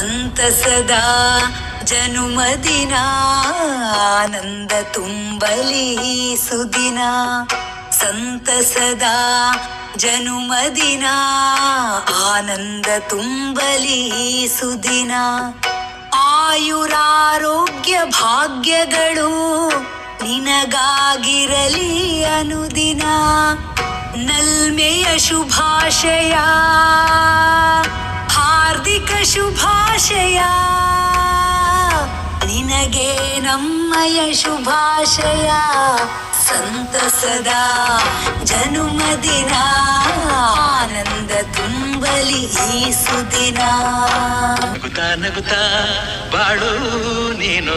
ಸಂತಸದ ಜನುಮದಿನ, ಆನಂದ ತುಂಬಲಿ ಸುದಿನ. ಸಂತಸದ ಜನುಮದಿನ, ಆನಂದ ತುಂಬಲಿ ಸುದಿನ. ಆಯುರಾರೋಗ್ಯ ಭಾಗ್ಯಗಳು ನಿನಗಾಗಿರಲಿ ಅನುದಿನ. ನಲ್ಮೆಯ ಶುಭಾಶಯ. ಹಾರ್ದಿಕ ಶುಭಾಶಯ. ನಿನಗೆ ನಮ್ಮಯ ಶುಭಾಶಯ. ಸಂತಸದ ಜನುಮ ದಿನ ಆನಂದ ತುಂಬಲಿ ಈ ಸುದಿನ ನಗುತ್ತಾ ನಗುತ್ತಾ ಬಾಳು ನೀನು.